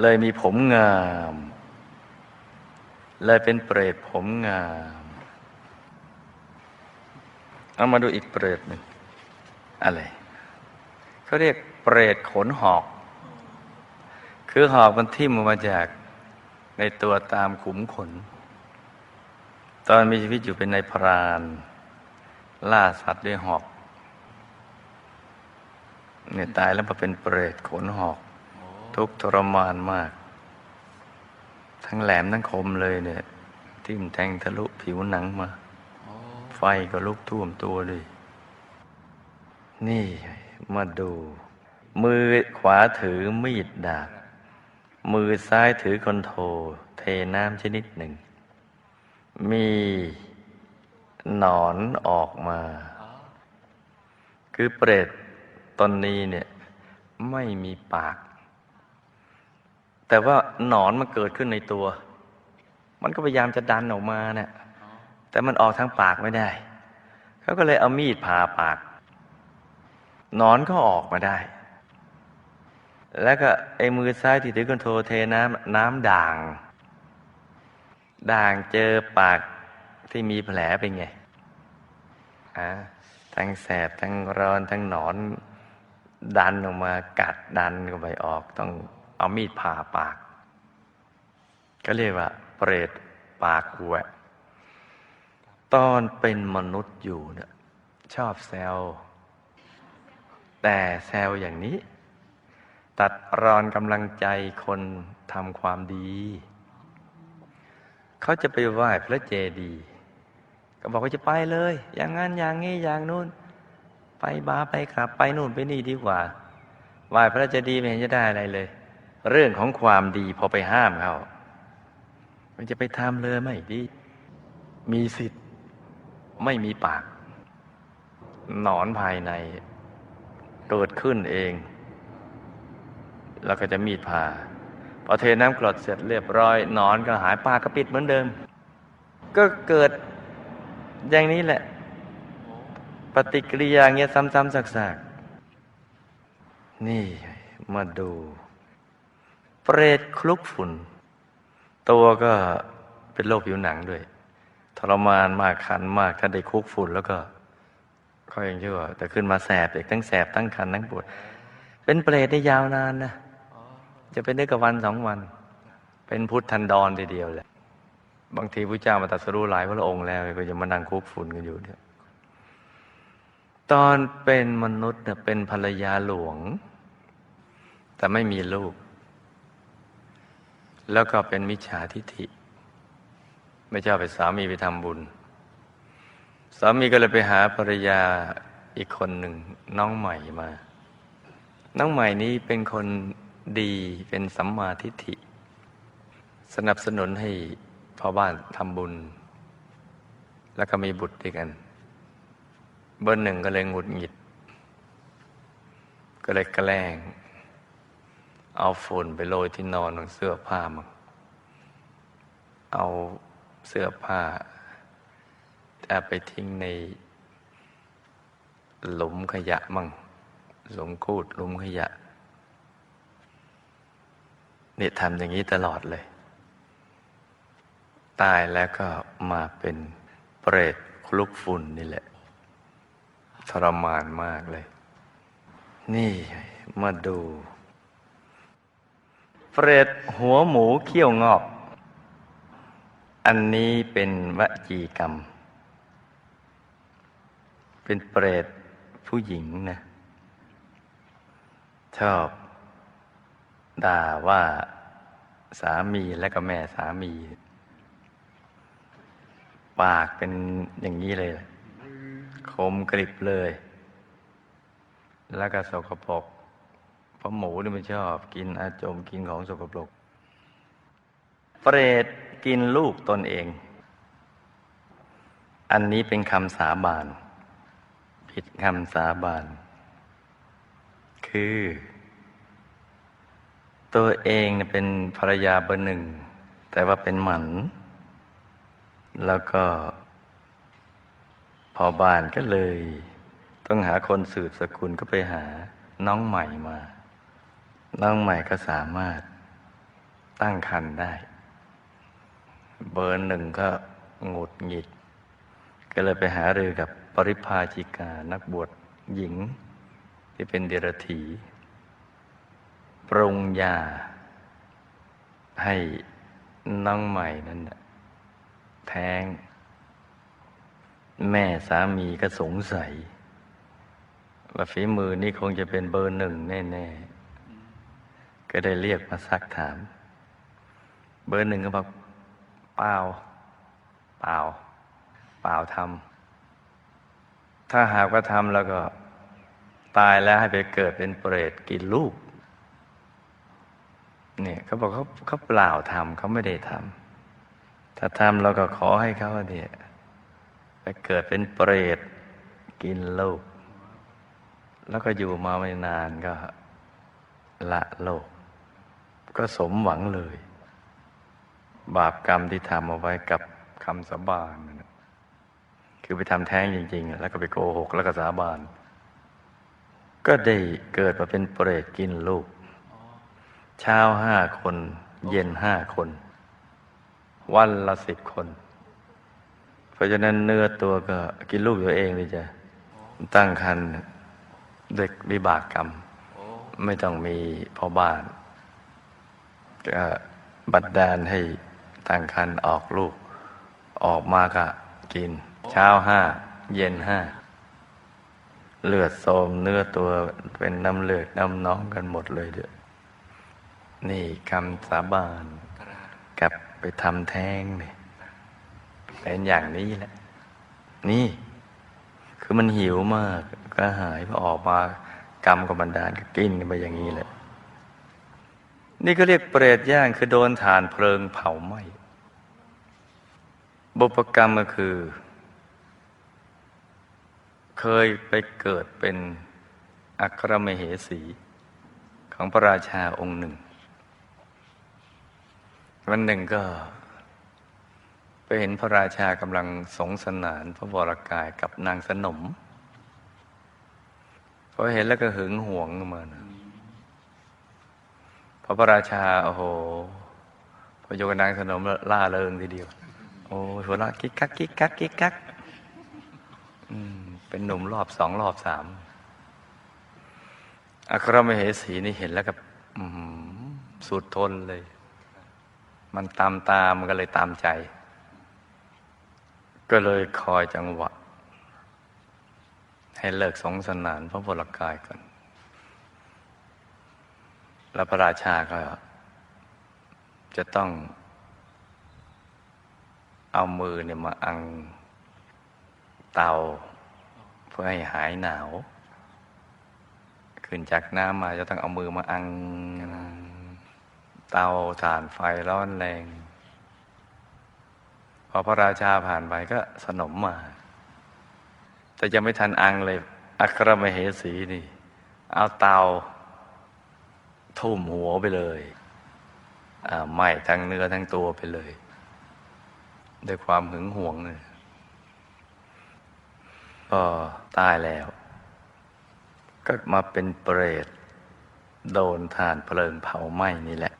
เลยมีผมงาม เลยเป็นเปรตผมงาม เอามาดูอีกเปรตหนึ่งอะไรเขาเรียกเปรตขนหอก คือหอกมันทิ่มออมาจากในตัวตามขุมขน ตอนมีชีวิตอยู่เป็นในายพรานล่าสัตว์ด้วยหอกเนี่ยตายแล้วมาเป็นเปรตขนหอก ทุกทรมานมาก ทั้งแหลมทั้งคมเลยเนี่ย ทิ่มแทงทะลุผิวหนังมา ไฟก็ลุกท่วมตัวเลยนี่มาดู มือขวาถือมีดดาบ มือซ้ายถือคอนโทรเทน้ำชนิดหนึ่ง มีหนอนออกมา คือเปรตตนนี้เนี่ย ไม่มีปาก แต่ว่าหนอนมันเกิดขึ้นในตัว มันก็พยายามจะดันออกมาเนี่ยแต่มันออกทางปากไม่ได้เขาก็เลยเอามีดผ่าปากหนอนก็ออกมาได้ แล้วก็ไอ้มือซ้ายที่ถือคอนโทรลเทน้ำน้ำด่าง ด่างเจอปากที่มีแผลเป็นไงอะทั้งแสบทั้งร้อนทั้งหนอน ดันออกมากัดดันเข้าไปออกต้อง เอามีดผ่าปาก ก็เรียกว่า เปรตปากแหวะ ตอนเป็นมนุษย์อยู่เนี่ยชอบแซวแต่แซวอย่างนี้ ตัดรอนกำลังใจคนทำความดี เขาจะไปไหว้พระเจดีย์ก็บอกว่าจะไปเลย อย่างนั้นอย่างนี้อย่างนู้น ไปบาไปกลับไปนู่นไปนี่ดีกว่าไหว้พระเจดีย์ไม่เห็นจะได้อะไรเลย เรื่องของความดีพอไปห้ามเขามันจะไปทำเลยไม่ดี มีสิทธิ์ ไม่มีปาก หนอนภายในเกิดขึ้นเอง แล้วก็จะมีดผ่าพอเทน้ำกรดเสร็จเรียบร้อยนอนก็หายปากก็ปิดเหมือนเดิม ก็เกิดอย่างนี้แหละ ปฏิกิริยาเงี้ยซ้ำๆซากๆ นี่มาดู เปรตคลุกฝุ่น ตัวก็เป็นโรคผิวหนังด้วย ทรมานมากคันมากถ้าได้คุกฝุ่นแล้วก็ก็ยังชั่วแต่ขึ้นมาแสบอีกทั้งแสบทั้งคันทั้งปวด เป็นเปรตได้ยาวนานนะจะเป็นได้กับวันสองวัน เป็นพุทธันดรทีเดียวแหละบางทีพระเจ้ามาตรัสรู้หลายพระองค์แล้วก็จะมานั่งคุกฝุ่นกันอยู่เนี่ยตอนเป็นมนุษย์เนี่ยเป็นภรรยาหลวง แต่ไม่มีลูก แล้วก็เป็นมิจฉาทิฐิ ไม่ชอบไปสามีไปทำบุญ สามีก็เลยไปหาภรรยาอีกคนหนึ่งน้องใหม่มา น้องใหม่นี้เป็นคนดีเป็นสัมมาทิฏฐิ สนับสนุนให้พ่อบ้านทำบุญ แล้วก็มีบุตรด้วยกัน เบอร์หนึ่งก็เลยหงุดหงิด ก็เลยแกล้ง เอาฝุ่นไปโรยที่นอนของเสื้อผ้ามังเอาเสื้อผ้าจะไปทิ้งใน หลุมขยะมั่งหลุมคูดหลุมขยะนี่ทำอย่างนี้ตลอดเลย ตายแล้วก็มาเป็นเปรตคลุกฝุ่นนี่แหละ ทรมานมากเลย นี่มาดู เปรตหัวหมูเขี้ยวงอก อันนี้เป็นวจีกรรม เป็นเปรตผู้หญิงนะ ชอบด่าว่าสามีและก็แม่สามี ปากเป็นอย่างนี้เลย คมกริบเลย แล้วก็สกปรก ราะหมูนี่มันชอบกินอาจมกินของสกปรก เปรตกินลูกตนเอง อันนี้เป็นคำสาบาน ผิดคำสาบาน คือ ตัวเองเป็นภรรยาเบอร์หนึ่ง แต่ว่าเป็นหมัน แล้วก็ พอบ้านก็เลย ต้องหาคนสืบสกุลก็ไปหาน้องใหม่มา น้องใหม่ก็สามารถตั้งคันได้ เบอร์หนึ่งก็หงุดหงิด ก็เลยไปหารือกับปริพาจิกานักบวชหญิง ที่เป็นเดรัจฉีปรุงยา ให้น้องใหม่นั้นแท้ง แม่สามีก็สงสัย ว่าฝีมือนี่คงจะเป็นเบอร์หนึ่งแน่ ๆ ก็ได้เรียกมาซักถาม เบอร์หนึ่งก็บอกเปล่า เปล่า เปล่าทำถ้าหากว่าทำแล้วก็ตายแล้วให้ไปเกิดเป็นเปรตกินลูกเนี่ยเขาบอกเขาเขาเปล่าทำเขาไม่ได้ทำถ้าทำเราก็ขอให้เขาเนี่ยไปเกิดเป็นเปรตกินลูก แล้วก็อยู่มาไม่นานก็ละโลก ก็สมหวังเลย บาปกรรมที่ทำเอาไว้กับคำสาบานนะคือไปทำแท้งจริง ๆ แล้วก็ไปโกหกแล้วก็สาบาน ก็ได้เกิดมาเป็นเปรตกินลูก เช้าห้าคน เย็นห้าคน วันละสิบคน เพราะฉะนั้นเนื้อตัวก็กินลูกตัวเองเลยจ้ะตั้งคันเด็กวิบากกรรม ไม่ต้องมีพ่อบ้าน ก็บัดดาลให้ตั้งคันออกลูก ออกมาก็กิน เช้าห้า เย็นห้า เลือดโสมเนื้อตัวเป็นน้ำเลือดน้ำน้องกันหมดเลยเด้อนี่คำสาบานกับไปทำแท้งเนี่ยเป็นอย่างนี้แหละ นี่ คือมันหิวมาก ก็หายพอออกมากรรมกับบันดาลก็กินกันไปอย่างนี้แหละ นี่ก็เรียกเปรตย่างคือโดนฐานเพลิงเผาไหม้บุปกรรมก็คือ เคยไปเกิดเป็นอัครมเหสี ของพระราชาองค์หนึ่ง วันหนึ่งก็ ไปเห็นพระราชากำลังสงสนานพระวรกายกับนางสนมพอเห็นแล้วก็หึงหวงมานะ พอพระราชา โอ้โหพอโยกนางสนมล่าเริงทีเดียว โอ้หัวเราะกิ๊กกักกิ๊กกักกิ๊กกักเป็นหนุ่มรอบสองรอบสามอัครมเหสีนี่เห็นแล้วก็อื้อหือสุดทนเลย มันตามตามมันก็เลยตามใจ ก็เลยคอยจังหวะ ให้เลิกสงสนานพระวรกายก่อน แล้วพระราชาก็ จะต้องเอามือเนี่ยมาอังเตา เพื่อให้หายหนาวขึ้นจากน้ำมาจะต้องเอามือมาอัง เตาถ่านไฟร้อนแรง พอพระราชาผ่านไปก็สนมมา แต่ยังไม่ทันอังเลย อัครมเหสีนี่ เอาเตา ทุ่มหัวไปเลยไหม้ทั้งเนื้อทั้งตัวไปเลยด้วยความหึงหวงเลยก็ตายแล้ว ก็มาเป็นเปรต โดนฐานเพลิงเผาไหม้นี่แหละ